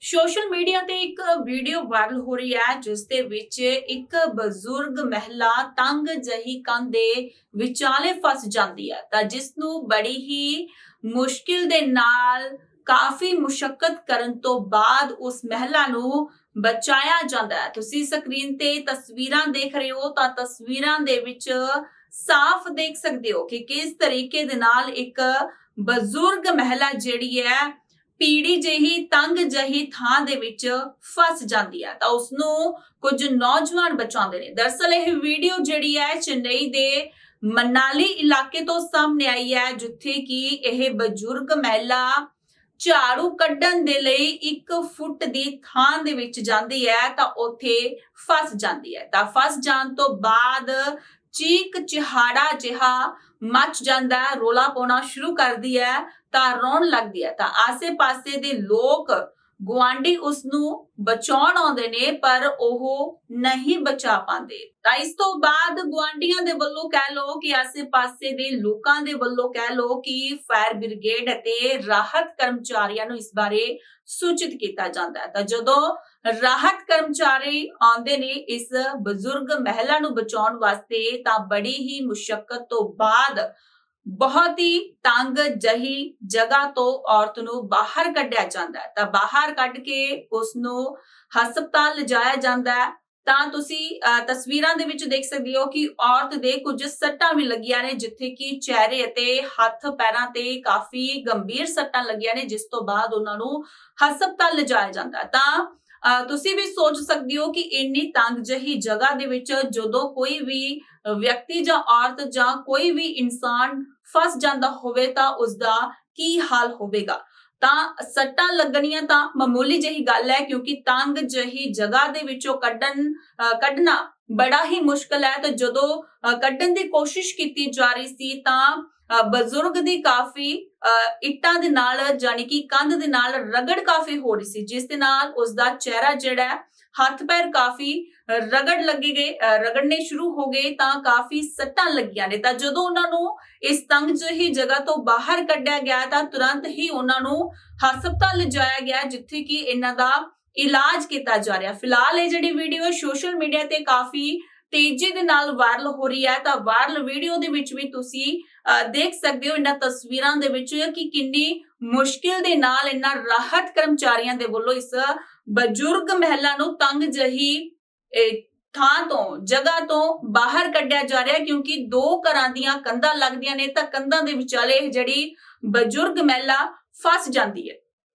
Social media ਤੇ ਇੱਕ video viral ਹੋ ਰਹੀ ਹੈ, ਜਿਸ ਦੇ ਵਿੱਚ ਇੱਕ ਬਜ਼ੁਰਗ ਮਹਿਲਾ ਤੰਗ ਜਹੀ ਕੰਧ ਦੇ ਵਿਚਾਲੇ ਫਸ ਜਾਂਦੀ ਹੈ। ਤਾਂ ਜਿਸ ਨੂੰ ਬੜੀ ਹੀ ਮੁਸ਼ਕਿਲ ਦੇ ਨਾਲ ਕਾਫੀ ਮੁਸ਼ਕਲ ਕਰਨ ਤੋਂ ਬਾਅਦ ਉਸ ਮਹਿਲਾ ਨੂੰ ਬਚਾਇਆ ਜਾਂਦਾ ਹੈ। ਤੁਸੀਂ ਸਕਰੀਨ ਤੇ ਤਸਵੀਰਾਂ ਦੇਖ ਰਹੇ ਹੋ, ਤਾਂ ਤਸਵੀਰਾਂ ਦੇ ਵਿੱਚ ਸਾਫ਼ ਦੇਖ ਸਕਦੇ ਹੋ ਕਿ ਕਿਸ ਤਰੀਕੇ ਦੇ ਨਾਲ ਇੱਕ ਬਜ਼ੁਰਗ ਮਹਿਲਾ ਜਿਹੜੀ ਹੈ ਪੀੜੀ ਜਿਹੀ ਤੰਗ ਜਹੀ ਥਾਂ ਦੇ ਵਿੱਚ ਫਸ ਜਾਂਦੀ ਹੈ। ਤਾਂ ਉਸ ਨੂੰ ਕੁਝ ਨੌਜਵਾਨ ਬਚਾਉਂਦੇ ਨੇ। ਦਰਸਲ ਇਹ ਵੀਡੀਓ ਜਿਹੜੀ ਹੈ ਚੇਨਈ ਦੇ ਮਨਾਲੀ ਇਲਾਕੇ ਤੋਂ ਸਾਹਮਣੇ ਆਈ ਹੈ, ਜਿੱਥੇ ਕਿ ਇਹ ਬਜ਼ੁਰਗ ਮਹਿਲਾ ਝਾੜੂ ਕੱਢਣ ਦੇ ਲਈ 1 ਫੁੱਟ ਦੀ ਥਾਂ ਦੇ ਵਿੱਚ ਜਾਂਦੀ ਹੈ, ਤਾਂ ਉੱਥੇ ਫਸ ਜਾਂਦੀ ਹੈ। ਤਾਂ ਫਸ ਜਾਣ ਤੋਂ ਬਾਅਦ ਚੀਕ ਚਿਹਾੜਾ ਜਿਹਾ ਮੱਚ ਜਾਂਦਾ ਹੈ, ਰੋਲਾ ਪਾਉਣਾ ਸ਼ੁਰੂ ਕਰਦੀ ਹੈ, ਤਾਂ ਰੋਣ ਲੱਗਦੀ ਹੈ। ਤਾਂ ਆਸੇ-ਪਾਸੇ ਦੇ ਲੋਕ ਗੁਆਂਢੀ ਉਸ ਨੂੰ ਬਚਾਉਣ ਆਉਂਦੇ ਨੇ, ਪਰ ਉਹ ਨਹੀਂ ਬਚਾ ਪਾਉਂਦੇ। ਤਾਂ ਇਸ ਤੋਂ ਬਾਅਦ ਗੁਆਂਢੀਆਂ ਦੇ ਵੱਲੋਂ ਕਹਿ ਲੋ ਕਿ ਆਸੇ-ਪਾਸੇ ਦੇ ਲੋਕਾਂ ਦੇ ਵੱਲੋਂ ਕਹਿ ਲੋ ਕਿ ਫਾਇਰ ਬ੍ਰਿਗੇਡ ਅਤੇ ਰਾਹਤ ਕਰਮਚਾਰੀਆਂ ਨੂੰ ਇਸ ਬਾਰੇ ਸੂਚਿਤ ਕੀਤਾ ਜਾਂਦਾ ਹੈ। ਤਾਂ ਜਦੋਂ ਰਾਹਤ ਕਰਮਚਾਰੀ ਆਉਂਦੇ ਨੇ ਇਸ ਬਜ਼ੁਰਗ ਮਹਿਲਾ ਨੂੰ ਬਚਾਉਣ ਵਾਸਤੇ, ਤਾਂ ਬੜੀ ਹੀ ਮੁਸ਼ਕਲ ਤੋਂ ਬਾਅਦ ਬਹੁਤ ਹੀ ਤੰਗ ਜਹੀ ਜਗ੍ਹਾ ਤੋਂ ਔਰਤ ਨੂੰ ਬਾਹਰ ਕੱਢਿਆ ਜਾਂਦਾ ਹੈ। ਤਾਂ ਬਾਹਰ ਕੱਢ ਕੇ ਉਸ ਨੂੰ ਹਸਪਤਾਲ ਲਿਜਾਇਆ ਜਾਂਦਾ ਹੈ। ਤਾਂ ਤੁਸੀਂ ਅਹ, ਤਸਵੀਰਾਂ ਦੇ ਵਿੱਚ ਦੇਖ ਸਕਦੇ ਹੋ ਕਿ ਔਰਤ ਦੇ ਕੁਝ ਸੱਟਾਂ ਵੀ ਲੱਗੀਆਂ ਨੇ ਜਿੱਥੇ ਕਿ ਚਿਹਰੇ ਅਤੇ ਹੱਥ ਪੈਰਾਂ ਤੇ ਕਾਫੀ ਗੰਭੀਰ ਸੱਟਾਂ ਲੱਗੀਆਂ ਨੇ ਜਿਸ ਤੋਂ ਬਾਅਦ ਉਹਨਾਂ ਨੂੰ ਹਸਪਤਾਲ ਲਿਜਾਇਆ ਜਾਂਦਾ ਤਾਂ ਤੁਸੀਂ ਵੀ ਸੋਚ ਸਕਦੇ ਹੋ ਕਿ ਇੰਨੀ ਤੰਗ ਜਹੀ ਜਗ੍ਹਾ ਦੇ ਵਿੱਚ ਜਦੋਂ ਕੋਈ ਵੀ ਵਿਅਕਤੀ ਜਾਂ ਔਰਤ ਜਾਂ ਕੋਈ ਵੀ ਇਨਸਾਨ ਫਸ ਜਾਂਦਾ ਹੋਵੇ ਤਾਂ ਉਸ ਦਾ ਕੀ ਹਾਲ ਹੋਵੇਗਾ? ਤਾਂ ਸੱਟਾਂ ਲੱਗਣੀਆਂ ਤਾਂ ਮਾਮੂਲੀ ਜਿਹੀ ਗੱਲ ਹੈ ਕਿਉਂਕਿ ਤੰਗ ਜਹੀ ਜਗ੍ਹਾ ਦੇ ਵਿੱਚੋਂ ਕੱਢਣ ਅਹ ਕੱਢਣਾ ਬੜਾ ਹੀ ਮੁਸ਼ਕਲ ਹੈ। ਤਾਂ ਜਦੋਂ ਅਹ ਕੱਢਣ ਦੀ ਕੋਸ਼ਿਸ਼ ਕੀਤੀ ਜਾ ਰਹੀ ਸੀ ਤਾਂ ਬਜ਼ੁਰਗ ਦੀ ਕਾਫੀ ਇੱਟਾਂ ਦੇ ਨਾਲ ਜਾਨੀ ਕਿ ਕੰਧ ਦੇ ਨਾਲ ਰਗੜ ਕਾਫੀ ਹੋ ਰਹੀ ਸੀ, ਜਿਸ ਦੇ ਨਾਲ ਉਸ ਦਾ ਚਿਹਰਾ ਜਿਹੜਾ ਹੱਥ ਪੈਰ ਕਾਫੀ ਰਗੜ ਲੱਗੇ ਗਏ ਰਗੜਨੇ ਸ਼ੁਰੂ ਹੋ ਗਏ ਤਾਂ ਕਾਫੀ ਸੱਟਾਂ ਲੱਗੀਆਂ ਨੇ। ਤਾਂ ਜਦੋਂ ਉਹਨਾਂ ਨੂੰ ਇਸ ਤੰਗ ਜਿਹੀ ਜਗ੍ਹਾ ਤੋਂ ਬਾਹਰ ਕੱਢਿਆ ਗਿਆ ਤਾਂ ਤੁਰੰਤ ਹੀ ਉਹਨਾਂ ਨੂੰ ਹਸਪਤਾਲ ਲਿਜਾਇਆ ਗਿਆ, ਜਿੱਥੇ ਕਿ ਇਹਨਾਂ ਦਾ ਇਲਾਜ ਕੀਤਾ ਜਾ ਰਿਹਾ। ਫਿਲਹਾਲ ਇਹ ਜਿਹੜੀ ਵੀਡੀਓ ਸੋਸ਼ਲ ਮੀਡੀਆ ਤੇ ਕਾਫੀ ਤੇਜ਼ੀ ਦੇ ਨਾਲ ਵਾਇਰਲ ਹੋ ਰਹੀ ਹੈ, ਤਾਂ ਵਾਇਰਲ ਵੀਡੀਓ ਦੇ ਵਿੱਚ ਵੀ ਤੁਸੀਂ ਦੇਖ ਸਕਦੇ ਹੋ ਇਹਨਾਂ ਤਸਵੀਰਾਂ ਦੇ ਵਿੱਚ ਕਿ ਕਿੰਨੀ ਮੁਸ਼ਕਿਲ ਦੇ ਨਾਲ ਇਹਨਾਂ ਰਾਹਤ ਕਰਮਚਾਰੀਆਂ ਦੇ ਵੱਲੋਂ ਇਸ ਬਜ਼ੁਰਗ ਮਹਿਲਾ ਨੂੰ ਤੰਗ ਜਹੀ ਥਾਂ ਤੋਂ, ਜਗ੍ਹਾ ਤੋਂ ਬਾਹਰ ਕੱਢਿਆ ਜਾ ਰਿਹਾ ਕਿਉਂਕਿ ਦੋ ਘਰਾਂ ਦੀਆਂ ਕੰਧਾਂ ਲੱਗਦੀਆਂ ਨੇ, ਤਾਂ ਕੰਧਾਂ ਦੇ ਵਿਚਾਲੇ ਇਹ ਜਿਹੜੀ ਬਜ਼ੁਰਗ ਮਹਿਲਾ ਫਸ ਜਾਂਦੀ ਹੈ।